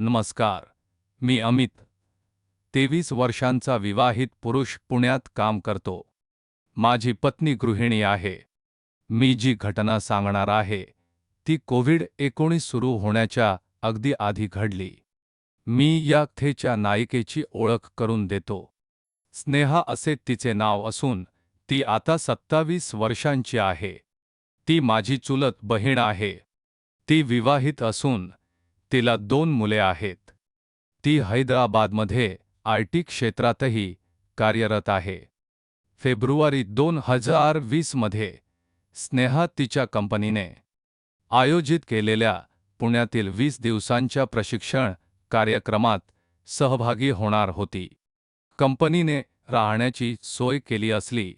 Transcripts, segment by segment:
नमस्कार. मी अमित. तेवीस वर्षांचा विवाहित पुरुष पुण्यात काम करतो. माझी पत्नी गृहिणी आहे. मी जी घटना सांगणार आहे ती कोविड एकोणीस सुरू होण्याच्या अगदी आधी घडली. मी या कथेच्या नायिकेची ओळख करून देतो. स्नेहा असे तिचे नाव असून ती आता सत्तावीस वर्षांची आहे. ती माझी चुलत बहीण आहे. ती विवाहित असून तिला दोन मुले आहेत. ती हैदराबादमध्ये आयटी क्षेत्रातही कार्यरत आहे. फेब्रुवारी दोन हजार वीसमध्ये स्नेहा तिच्या कंपनीने आयोजित केलेल्या पुण्यातील वीस दिवसांच्या प्रशिक्षण कार्यक्रमात सहभागी होणार होती. कंपनीने राहण्याची सोय केली असली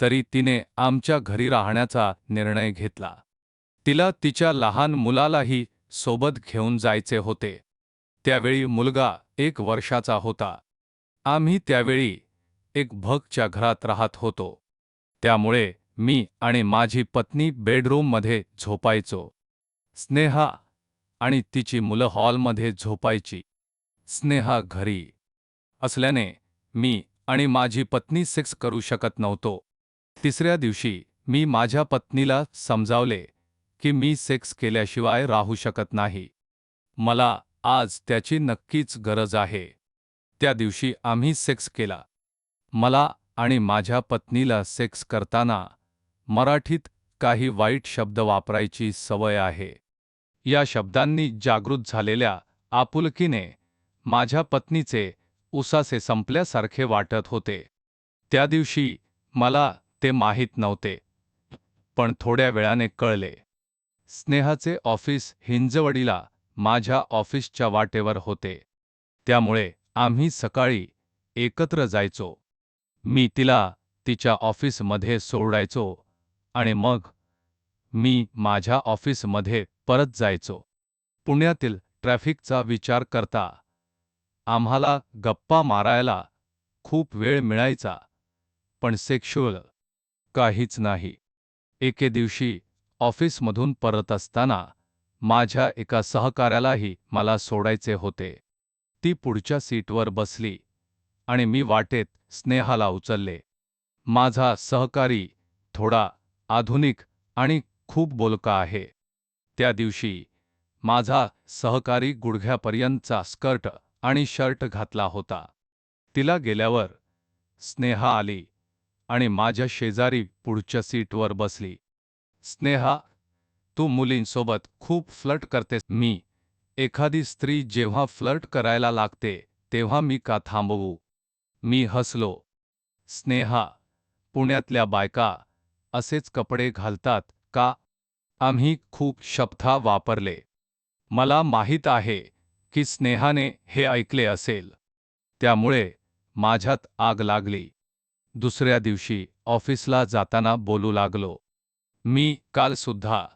तरी तिने आमच्या घरी राहण्याचा निर्णय घेतला. तिला तिच्या लहान मुलालाही सोबत घेऊन जायचे होते. त्यावेळी मुलगा एक वर्षाचा होता. आम्ही त्यावेळी एक भगच्या घरात राहत होतो. त्यामुळे मी आणि माझी पत्नी बेडरूममध्ये झोपायचो. स्नेहा आणि तिची मुलं हॉलमध्ये झोपायची. स्नेहा घरी असल्याने मी आणि माझी पत्नी सेक्स करू शकत नव्हतो. तिसऱ्या दिवशी मी माझ्या पत्नीला समजावले की मी सेक्स केल्याशिवाय राहू शकत नाही. मला आज त्याची नक्कीच गरज आहे. त्या दिवशी आम्ही सेक्स केला. मला आणि माझ्या पत्नीला सेक्स करताना मराठीत काही वाईट शब्द वापरायची सवय आहे. या शब्दांनी जागृत झालेल्या आपुलकीने माझ्या पत्नीचे उसासे संपल्यासारखे वाटत होते. त्या दिवशी मला ते माहीत नव्हते. पण थोड्या वेळाने कळले. स्नेहाचे ऑफिस हिंजवडीला माझ्या ऑफिसच्या वाटेवर होते. त्यामुळे आम्ही सकाळी एकत्र जायचो. मी तिला तिच्या ऑफिसमध्ये सोडायचो आणि मग मी माझ्या ऑफिसमध्ये परत जायचो. पुण्यातील ट्रॅफिकचा विचार करता आम्हाला गप्पा मारायला खूप वेळ मिळायचा पण सेक्शुअल काहीच नाही. एके दिवशी ऑफिसमधून परत असताना माझ्या एका सहकाऱ्यालाही मला सोडायचे होते. ती पुढच्या सीटवर बसली आणि मी वाटेत स्नेहाला उचलले. माझा सहकारी थोडा आधुनिक आणि खूप बोलका आहे. त्या दिवशी माझा सहकारी गुडघ्यापर्यंतचा स्कर्ट आणि शर्ट घातला होता. तिला गेल्यावर स्नेहा आली आणि माझ्या शेजारी पुढच्या सीटवर बसली. स्नेहा तू मुलींसोबत खूप फ्लर्ट करतेस. मी एखादी स्त्री जेव्हा फ्लर्ट करायला लागते तेव्हा मी का थांबवू? मी हसलो. स्नेहा पुण्यातल्या बायका असेच कपडे घालतात का? आम्ही खूप शब्दा वापरले. मला माहीत आहे की स्नेहाने हे ऐकले असेल. त्यामुळे माझ्यात आग लागली. दुसऱ्या दिवशी ऑफिसला जाताना बोलू लागलो. मी काल सुद्धा.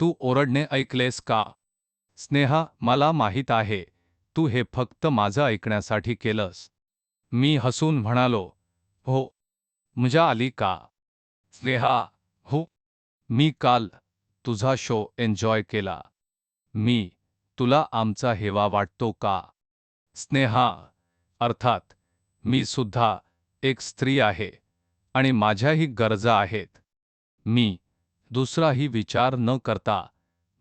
तू ओरडणे ऐकलेस का? स्नेहा मला माहीत आहे. तू हे फक्त माझं ऐकण्यासाठी केलंस. मी हसून म्हणालो हो. मजा आली का? स्नेहा हो. मी काल तुझा शो एन्जॉय केला. मी तुला आमचा हेवा वाटतो का? स्नेहा अर्थात मी सुद्धा एक स्त्री आहे आणि माझ्याही गरजा आहेत. मी दुसराही विचार न करता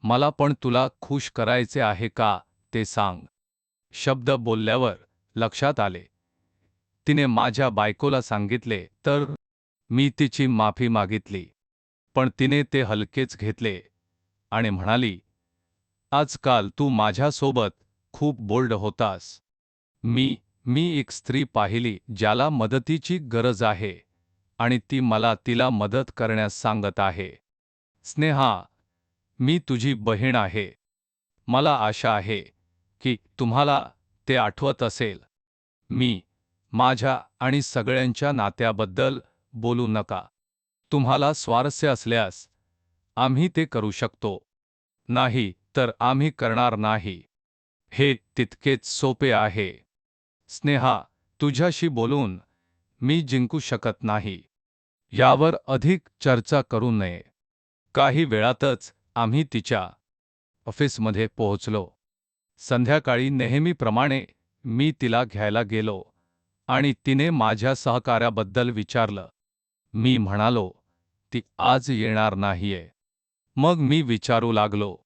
मला पण तुला खुश करायचे आहे का? ते सांग. शब्द बोलल्यावर लक्षात आले. तिने माझ्या बायकोला सांगितले तर मी तिची माफी मागितली. पण तिने ते हलकेच घेतले आणि म्हणाली आजकाल तू माझ्यासोबत खूप बोल्ड होतास. मी मी एक स्त्री पाहिली ज्याला मदतीची गरज आहे आणि ती मला तिला मदत करण्यास सांगत आहे. स्नेहा मी तुझी बहीण आहे. मला आशा आहे की तुम्हाला ते आठवत असेल. मी माझ्या आणि सगळ्यांच्या नात्याबद्दल बोलू नका. तुम्हाला स्वारस्य असल्यास आम्ही ते करू शकतो. नाही तर आम्ही करणार नाही. हे तितकेच सोपे आहे. स्नेहा तुझ्याशी बोलून मी जिंकू शकत नाही. यावर अधिक चर्चा करू नये. काही वेळातच आम्ही तिच्या ऑफिसमध्ये पोहोचलो. संध्याकाळी नेहमीप्रमाणे मी तिला घ्यायला गेलो आणि तिने माझ्या सहकार्याबद्दल विचारलं. मी म्हणालो ती आज येणार नाहीये. मग मी विचारू लागलो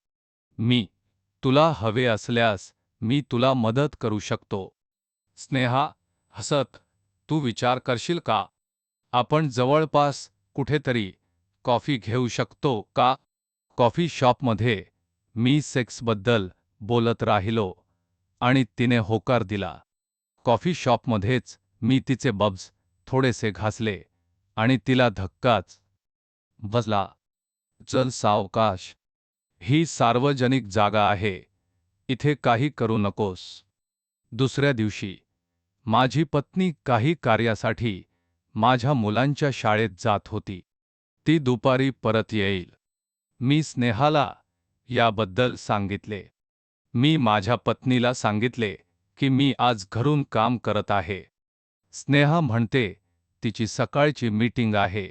मी तुला हवे असल्यास मी तुला मदत करू शकतो. स्नेहा हसत तू विचार करशील का? आपण जवळपास कुठेतरी कॉफ़ी घेऊ शकतो का? कॉफ़ी शॉपमध्ये मी सेक्सबद्दल बोलत राहिलो आणि तिने होकार दिला. कॉफ़ी शॉपमध्येच मी तिचे बब्स थोडेसे घासले आणि तिला धक्काच बसला. चल सावकाश, ही सार्वजनिक जागा आहे. इथे काही करू नकोस. दुसऱ्या दिवशी, माझी पत्नी काही कार्यासाठी माझ्या मुलांच्या शाळेत जात होती. ती दुपारी परत येईल. मी स्नेहाला याबद्दल सांगितले. मी माझ्या पत्नीला सांगितले की मी आज घरून काम करत आहे. स्नेहा म्हणते तिची सकाळची मीटिंग आहे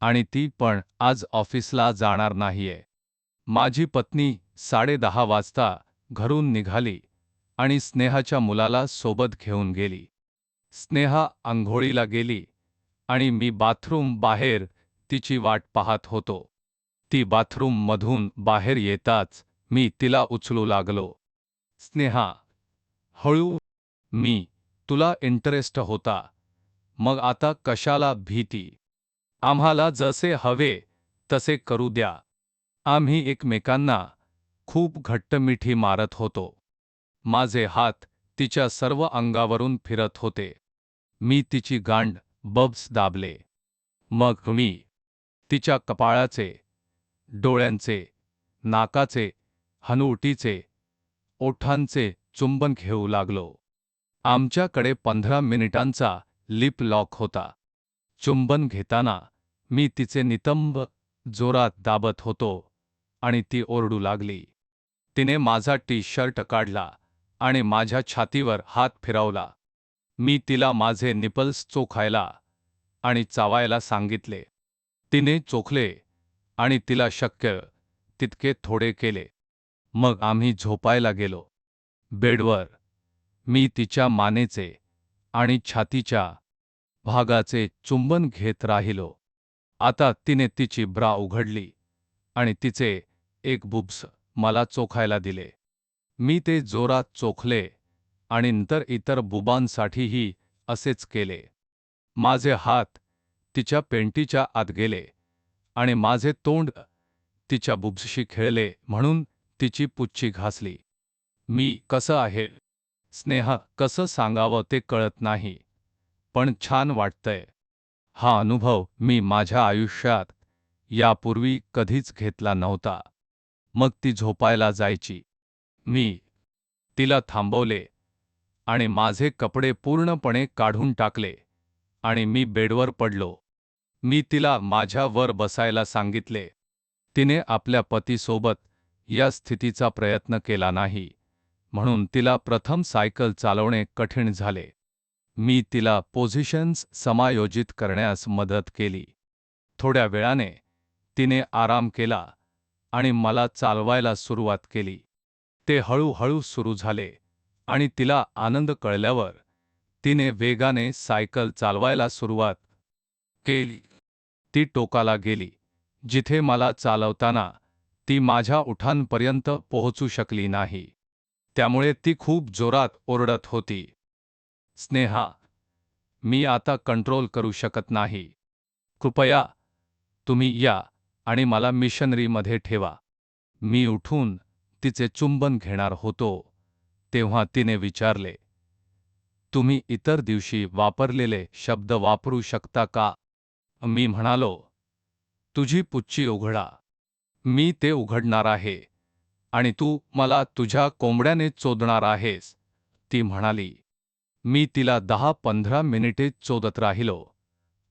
आणि ती पण आज ऑफिसला जाणार नाहीये. माझी पत्नी साडेदहा वाजता घरून निघाली आणि स्नेहाच्या मुलाला सोबत घेऊन गेली. स्नेहा आंघोळीला गेली आणि मी बाथरूम बाहेर तिची वाट पाहत होतो. ती बाथरूममधून बाहेर येताच मी तिला उचलू लागलो. स्नेहा हळू मी तुला इंटरेस्ट होता. मग आता कशाला भीती? आम्हाला जसे हवे तसे करू द्या. आम्ही एकमेकांना खूप घट्ट मिठी मारत होतो. माझे हात तिच्या सर्व अंगावरून फिरत होते. मी तिची गांड बब्स दाबले. मग मी तिच्या कपाळाचे डोळ्यांचे नाकाचे हनुवटीचे ओठांचे चुंबन घेऊ लागलो. आमच्याकडे पंधरा मिनिटांचा लिप लॉक होता. चुंबन घेताना मी तिचे नितंब जोरात दाबत होतो आणि ती ओरडू लागली. तिने माझा टी शर्ट काढला आणि माझ्या छातीवर हात फिरवला. मी तिला माझे निपल्स चोखायला आणि चावायला सांगितले. तिने चोखले आणि तिला शक्य तितके थोडे केले. मग आम्ही झोपायला गेलो. बेडवर मी तिच्या मानेचे आणि छातीच्या भागाचे चुंबन घेत राहिलो. आता तिने तिची ब्रा उघडली आणि तिचे एक बुब्स मला चोखायला दिले. मी ते जोरात चोखले आणि नंतर इतर बुबांसाठीही असेच केले. माझे हात तिच्या पेंटीच्या आत गेले आणि माझे तोंड तिच्या बुब्सशी खेळले म्हणून तिची पुच्छी घासली. मी कसं आहे? स्नेहा कसं सांगावं ते कळत नाही पण छान वाटतंय. हा अनुभव मी माझ्या आयुष्यात यापूर्वी कधीच घेतला नव्हता. मग ती झोपायला जायची. मी तिला थांबवले आणि माझे कपडे पूर्णपणे काढून टाकले आणि मी बेडवर पडलो. मी तिला माझ्या वर बसायला सांगितले. तिने आपल्या पतीसोबत या स्थितीचा प्रयत्न केला नाही. म्हणून तिला प्रथम सायकल चालवणे कठीण झाले. मी तिला पोझिशन्स समायोजित करण्यास मदत केली. थोड्या वेळाने तिने आराम केला आणि मला चालवायला सुरुवात केली. ते हळूहळू सुरू झाले आणि तिला आनंद कळल्यावर तिने वेगाने सायकल चालवायला सुरुवात केली. ती टोकाला गेली. जिथे मला चालवताना ती माझ्या उठांपर्यंत पोहोचू शकली नाही. त्यामुळे ती खूप जोरात ओरडत होती. स्नेहा मी आता कंट्रोल करू शकत नाही. कृपया तुम्ही या आणि मला मिशनरीमध्ये ठेवा. मी उठून तिचे चुंबन घेणार होतो. तेव्हा तिने विचारले तुम्ही इतर दिवशी वापरलेले शब्द वापरू शकता का? मी म्हणालो तुझी पुच्ची उघडा. मी ते उघडणार आहे. आणि तू मला तुझ्या कोंबड्याने चोदणार आहेस. ती म्हणाली मी तिला दहा पंधरा मिनिटे चोदत राहिलो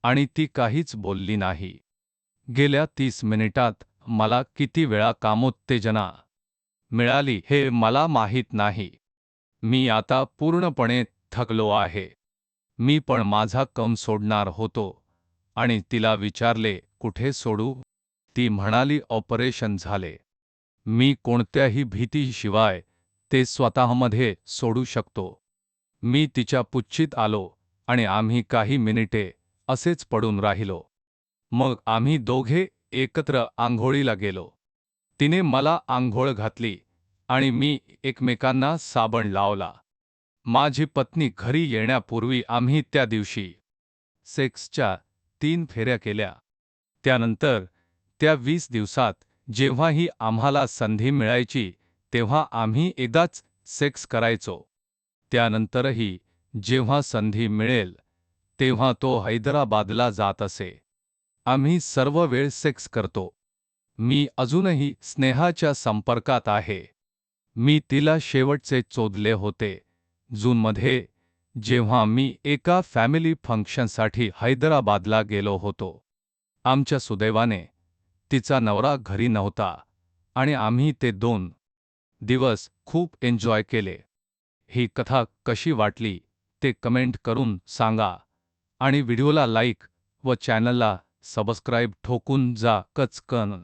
आणि ती काहीच बोलली नाही. गेल्या तीस मिनिटात मला किती वेळा कामोत्तेजना मिळाली हे मला माहीत नाही. मी आता पूर्णपणे थकलो आहे. मी पण माझा कम सोडणार होतो. आणि तिला विचारले कुठे सोडू? ती म्हणाली ऑपरेशन झाले. मी कोणत्याही भीतीशिवाय ते स्वतःमध्ये सोडू शकतो. मी तिच्या पुच्छीत आलो आणि आम्ही काही मिनिटे असेच पडून राहिलो. मग आम्ही दोघे एकत्र आंघोळीला गेलो. तिने मला आंघोळ घातली आणि मी एकमेकांना साबण लावला. माझी पत्नी घरी येण्यापूर्वी आम्ही त्या दिवशी सेक्सच्या तीन फेऱ्या केल्या. त्यानंतर त्या वीस दिवसात जेव्हाही आम्हाला संधी मिळायची तेव्हा आम्ही एकदाच सेक्स करायचो. त्यानंतरही जेव्हा संधी मिळेल तेव्हा तो हैदराबादला जात असे. आम्ही सर्व वेळ सेक्स करतो. मी अजूनही स्नेहाच्या संपर्कात आहे. मी तिला शेवटचे चोदले होते. जूनमध्ये जेव्हा मी एका फॅमिली फंक्शनसाठी हैदराबादला गेलो होतो. आमच्या सुदैवाने तिचा नवरा घरी नव्हता आणि आम्ही ते दोन दिवस खूप एन्जॉय केले. ही कथा कशी वाटली ते कमेंट करून सांगा आणि व्हिडिओला लाईक व चॅनलला सबस्क्राईब ठोकून जा कचकन.